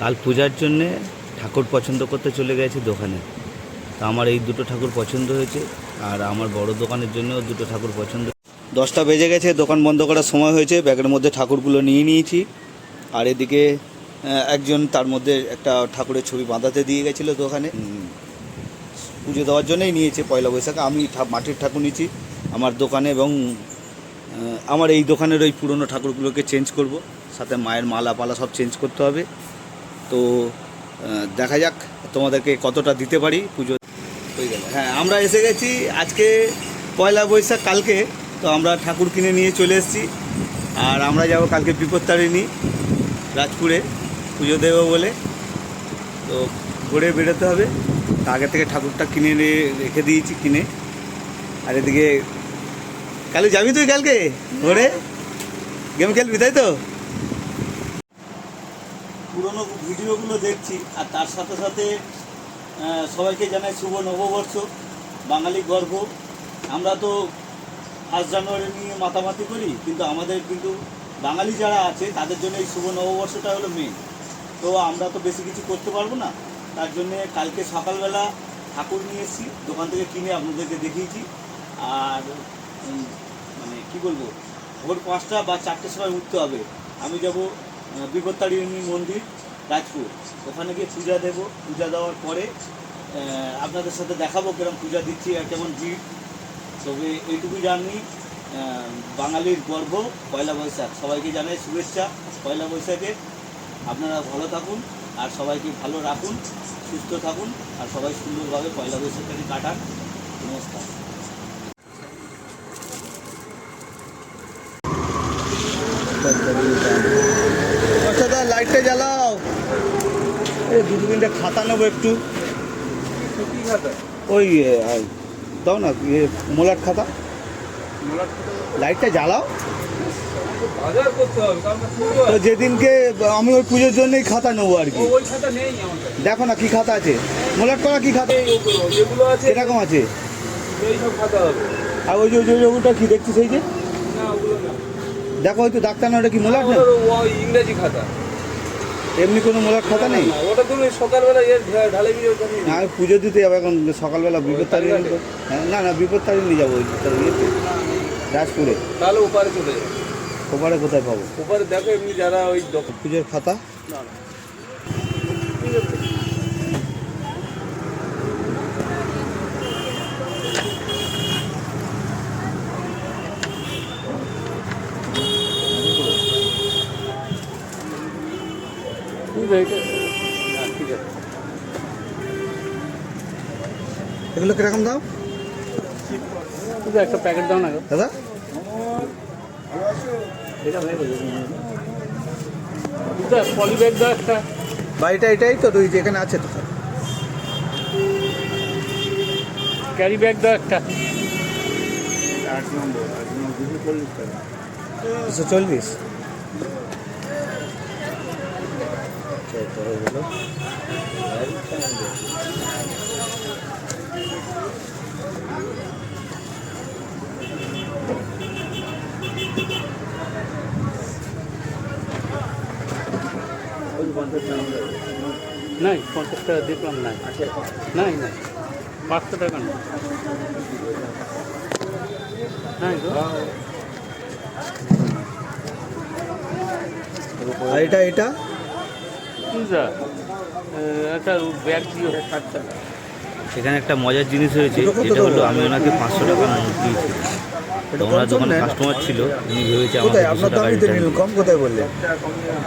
কাল পূজার জন্যে ঠাকুর পছন্দ করতে চলে গেছে দোকানে। তো আমার এই দুটো ঠাকুর পছন্দ হয়েছে, আর আমার বড় দোকানের জন্যও দুটো ঠাকুর পছন্দ। দশটা বেজে গেছে, দোকান বন্ধ করার সময় হয়েছে, ব্যাগের মধ্যে ঠাকুরগুলো নিয়ে নিয়েছি। আর এদিকে একজন তার মধ্যে একটা ঠাকুরের ছবি বাঁধাতে দিয়ে গেছিল দোকানে। পুজো দেওয়ার জন্যই নিয়েছে পয়লা বৈশাখে। আমি মাটির ঠাকুর নিয়েছি, আমার দোকানে এবং আমার এই দোকানের ওই পুরনো ঠাকুরগুলোকে চেঞ্জ করব। সাথে মায়ের মালা পালা সব চেঞ্জ করতে হবে। তো দেখা যাক তোমাদেরকে কতটা দিতে পারি পুজো। হয়ে হ্যাঁ আমরা এসে গেছি আজকে পয়লা বৈশাখ কালকে, তো আমরা ঠাকুর কিনে নিয়ে চলে এসেছি। আর আমরা যাব কালকে বিপত্তারিণী, রাজপুরে পুজো দেবো বলে। তো, ঘুরে বেরোতে হবে। আগে থেকে ঠাকুরটা কিনে রেখে দিয়েছি কিনে। আর এদিকে, কালে যাবি তুই কালকে ঘরে? গেম খেলবি তাই তো? পুরনো ভিডিওগুলো দেখছি, আর তার সাথে সাথে সবাইকে জানাই শুভ নববর্ষ, বাঙালি গর্ব। আমরা তো ফার্স্ট জানুয়ারি নিয়ে মাতামাতি করি, কিন্তু আমাদের কিন্তু বাঙালি যারা আছে, তাদের জন্য এই শুভ নববর্ষটা হলো মেন তো আমরা তো বেশি কিছু করতে পারব না, তার জন্যে কালকে সকালবেলা ঠাকুর নিয়ে এসেছি, দোকান থেকে কিনে আপনাদেরকে দেখিয়েছি। আর মানে কি বলব, ভোর পাঁচটা বা চারটের সময় উঠতে হবে। আমি যাব বিপত্তারিণী মন্দির, রাজপুর। ওখানে গিয়ে পূজা দেব। পূজা দেওয়ার পরে আপনাদের সাথে দেখাবো কিরম পূজা দিচ্ছি আর কেমন ভিড়। তবে এইটুকু জানি বাঙালির গর্ব, পয়লা বৈশাখ। সবাইকে জানাই শুভেচ্ছা পয়লা বৈশাখে আপনারা ভালো থাকুন আর সবাইকে ভালো রাখুন, সুস্থ থাকুন আর সবাই সুন্দরভাবে পয়লা বৈশাখটাকে কাটান। নমস্কার। আচ্ছা দা লাইটটা জ্বালাও। এই দু তিনটে খাতা নেব একটু। ওই দাও না ইয়ে মোলার খাতা। লাইটটা জ্বালাও। তো যেদিনকে আমি ওই পুজোর জন্যই খাতা নেব আর কি। দেখো না কি খাতা আছে। মোলাট করা কি খাতা? এই ওগুলো আছে? এই আর ওই যে, ওই ওটা কি দেখছি সেই যে? দেখো হয়তো ডাক্তার না, ওটা কি মোলাট না? ইংরেজি খাতা। এমনি কোনো মজার খাতা নেই? ওটা তুমি সকালবেলা দিয়ে ওখানে না আমি পুজো দিতে যাব এখন সকালবেলা বিপদ তারিখ? হ্যাঁ, না না বিপদ তারিখ নিয়ে যাব ইয়েতে রাজপুরে। তাহলে ওপারে চলে যাবে ওপারে কোথায় পাবো? ওপারে দেখো এমনি যারা ওই পুজোর খাতা? না না ঠিক আছে হ্যাঁ, ঠিক আছে এগুলো কীরকম দাম? ঠিক আছে একটা প্যাকেট দাও না দাদা? এটা হয়ে গেছে এটা পলি ব্যাগ দাও একটা। বাড়িটা এটাই তো তুই যেখানে আছে তো ক্যারি ব্যাগ দাও একটা। দুশো চল্লিশ? আচ্ছা, নাই পঞ্চাশ টাকা দেখলাম নাই। নাই নাই। পাঁচশো টাকা না। নাই এটা এটা? পিজা একটা ব্যাগ দিও। ষাট টাকা এখানে একটা মজার জিনিস হয়েছে যেটা হলো আমি ওনাকে পাঁচশো টাকা নোট দিয়েছি। তো ওনার দোকানে কাস্টমার ছিল উনি ভেবেছে আমাকে দুশো টাকা তো রিটার্ন কম কোথায় বললেন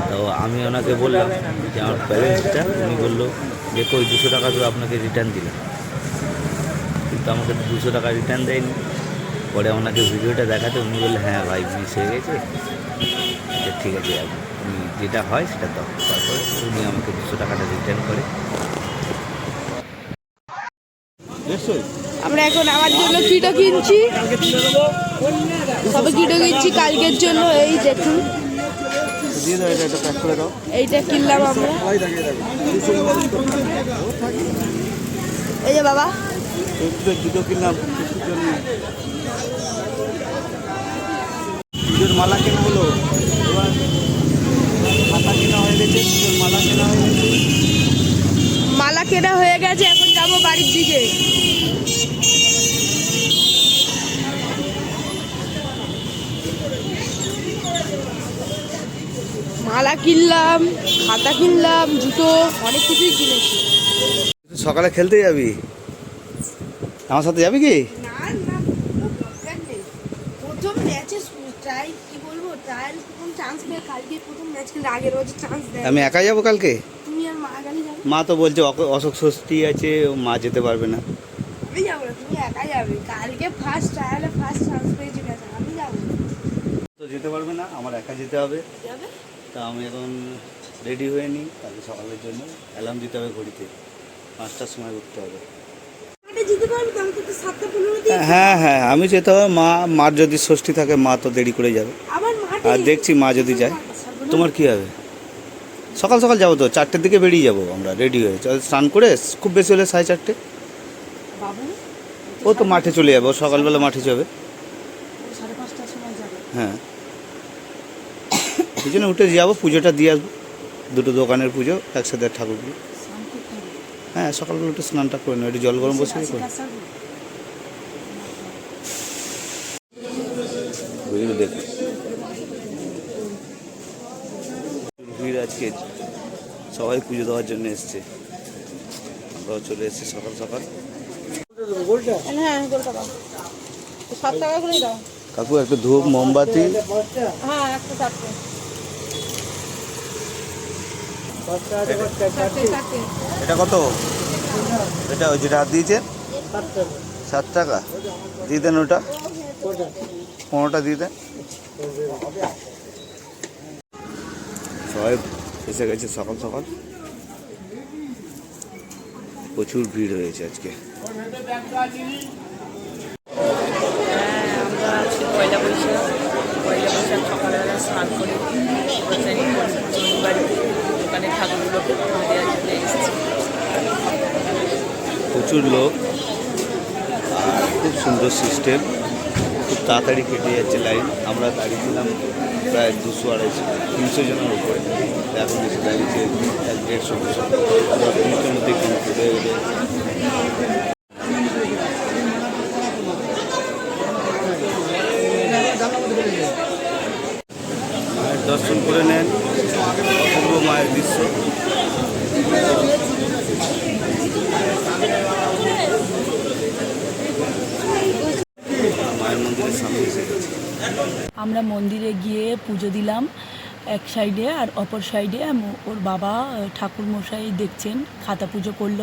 তো আমি ওনাকে বললাম যে আমার ব্যালেন্সটা উনি বলল যে কই দুশো টাকা তো আপনাকে রিটার্ন দিলাম। কিন্তু আমাকে দুশো টাকা রিটার্ন দেয়নি। পরে ওনাকে ভিডিওটা দেখাতে উনি বললে হ্যাঁ ভাই মিস হয়ে গেছে। আচ্ছা ঠিক আছে আপনি যেটা হয় সেটা দাও। তারপরে উনি আমাকে দুশো টাকাটা রিটার্ন করে। আমরা এখন আমার জন্য কিটো কিনছি। সবে কিটো কিনছি কালকের জন্য এই দেখুন। করে এইটা কিনলাম আমরা। এই যে বাবা। জুতো কিনলাম। পুজোর মালা কেনা হলো? গেছে এখন যাব বাড়ির দিকে। মালা কিনলাম খাতা কিনলাম জুতো অনেক কিছুই কিনেছি। সকালে খেলতে যাবি? আমার সাথে যাবি কি? আমি একাই যাব কালকে? মা তো বলছে অসুখ ষষ্ঠী আছে মা যেতে পারবে না। আমি যাব না তুমি যাবে। কালকে ফার্স্ট ট্রায়ালে ফার্স্ট চান্স পেয়েছি আমি যাব তো যেতে পারবে না আমার একা যেতে হবে। তা আমি এখন রেডি হয়ে নিই কালকে সকালের জন্য অ্যালার্ম দিতে হবে ঘড়িতে। পাঁচটার সময় উঠতে হবে। দিয়ে হ্যাঁ হ্যাঁ আমি যেতে হবে মা মার যদি ষষ্ঠী থাকে মা তো দেরি করে যাবে। আর দেখছি মা যদি যায় তোমার কি হবে? সকাল সকাল যাব তো চারটের দিকে বেরিয়ে যাব আমরা রেডি হয়ে। চল স্নান করে খুব বেশি হলে সাড়ে চারটে। ও তো মাঠে চলে যাবে সকালবেলা মাঠে যাবে। হ্যাঁ। এই জন্য উঠে যাব পুজোটা দিয়ে আসব। দুটো দোকানের পুজো একসাথে ঠাকুর পুজো স্নান করতে হবে। হ্যাঁ সকালবেলা একটু স্নানটা করে নেব একটু জল গরম বসে করে। দেখুন ভিড় আজকে সবাই পুজো দেওয়ার জন্য এসছে। আমরাও চলে এসেছি সকাল সকাল। হ্যাঁ কাকু একটু ধূপ মোমবাতি। হ্যাঁ এটা কত? এটা ওই যেটা হাত দিয়েছে? সাত টাকা। দিয়ে দেন ওটা। পনেরোটা দিয়ে দেন। সবাই এসে গেছে সকাল সকাল। প্রচুর ভিড় হয়েছে আজকে। স্নান করে প্রচুর লোক, খুব সুন্দর সিস্টেম খুব তাড়াতাড়ি কেটে যাচ্ছে লাইন আমরা দাঁড়িয়েছিলাম প্রায় দুশো আড়াইশো, তিনশো জনের উপরে। এখন এসে দাঁড়িয়েছে এক দেড়শো, দুশো। তিনশোর মধ্যে কিন্তু দর্শন করে নেন, অপূর্ব মায়ের দৃশ্য মায়ের মন্দিরের সামনে এসে গেছে আমরা মন্দিরে গিয়ে পুজো দিলাম, এক সাইডে আর অপর সাইডে ওর বাবা ঠাকুর মশাই দেখছেন, খাতা পুজো করল,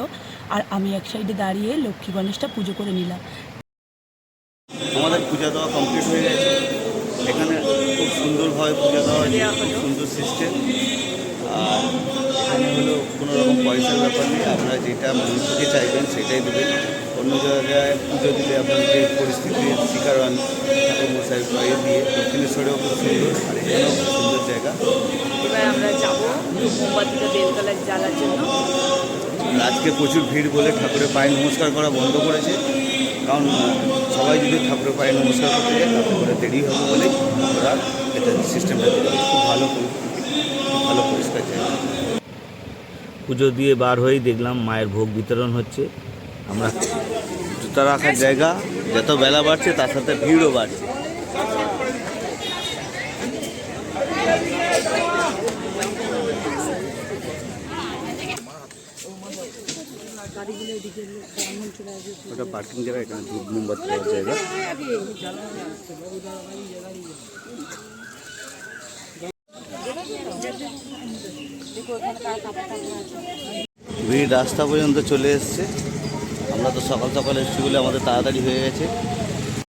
আর আমি এক সাইডে দাঁড়িয়ে লক্ষ্মী গণেশটা পুজো করে নিলাম। আমাদের পূজা দেওয়া কমপ্লিট হয়ে গেছে। এখানে খুব সুন্দরভাবে পূজা দেওয়া হয়েছে সুন্দর সিস্টেম আর এখানে হলো কোনো রকম পয়সার ব্যাপার নেই, আপনারা যেটা থেকে চাইবেন সেটাই দেবেন। অন্য জায়গায় পুজো দিলে আপনার যে পরিস্থিতির শিকার হন দিয়ে দক্ষিণেশ্বরেও খুব সুন্দর আর এখানেও খুব সুন্দর জায়গা। এবার আমরা যাব মোমবাতিটা জ্বালার জন্য। আজকে প্রচুর ভিড় বলে ঠাকুরের পায়ে নমস্কার করা বন্ধ করেছে। কারণ সবাই যদি ঠাকুরের পায়ে নমস্কার করতে যায় তাতে করে দেরি হবে বলে ওরা এটা সিস্টেমটা দিল খুব ভালো ভালো পরিষ্কার জায়গা। পুজো দিয়ে বার হয়েই দেখলাম মায়ের ভোগ বিতরণ হচ্ছে। আমরা জুতা রাখার জায়গা যত বেলা বাড়ছে তার সাথে ভিড়ও বাড়ছে। ওটা পার্কিং জায়গা এখানে ধূপ মোমবাতি দেওয়ার জায়গা। ভিড় রাস্তা পর্যন্ত চলে এসছে। আমরা তো সকাল সকাল এসেছি বলে আমাদের তাড়াতাড়ি হয়ে গেছে।